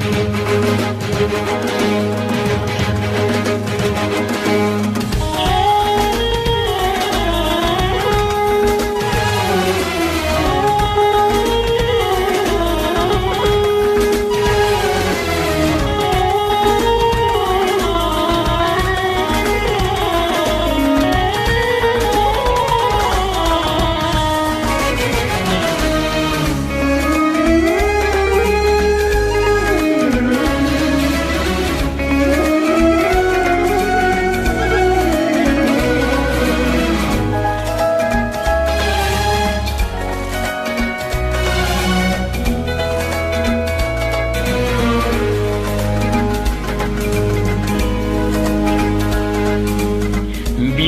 Müzik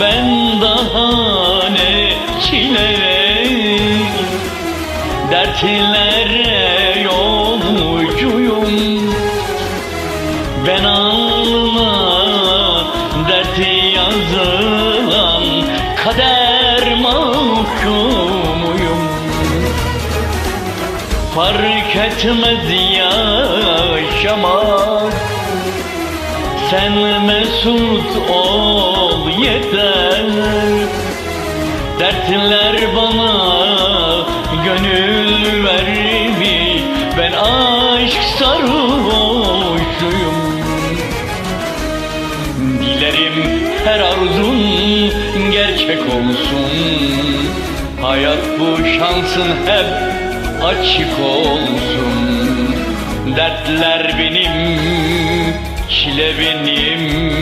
Ben daha ne çile Dertlere yolcuyum Ben alnıma derti yazılan Kader mahkumuyum. Fark etmez yaşamak Sen mesut ol yeter. Dertler bana gönül vermiş Ben aşk sarhoşuyum. Dilerim her arzun gerçek olsun. Hayat bu şansın hep açık olsun. Dertler benim, çile benim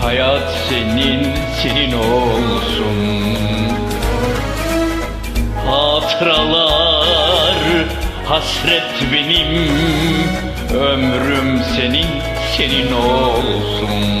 Hayat senin, senin olsun. Hatıralar hasret benim Ömrüm senin, senin olsun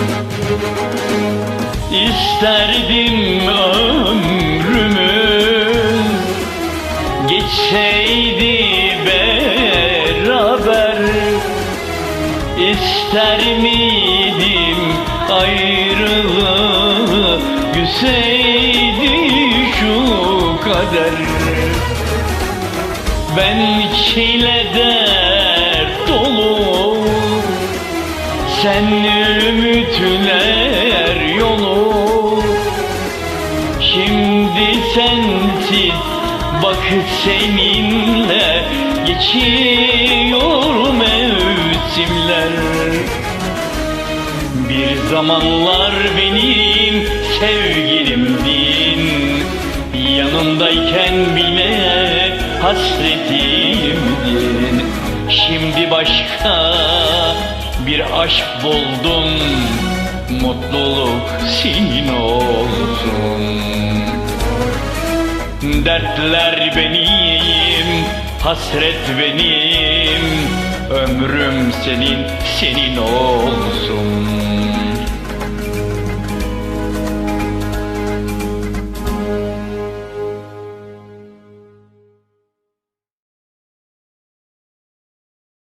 İsterdim ömrümüz Geçseydi beraber İster miydim ayrılığı Güseydi şu kader. Ben çile Sen ümitler yolu. Şimdi sensiz bak seninle Geçiyor mevsimler. Bir zamanlar benim sevgilimdin Yanımdayken bile hasretimdin Şimdi başka bir aşk buldum Mutluluk senin olsun. Dertler benim Hasret benim. Ömrüm senin Senin olsun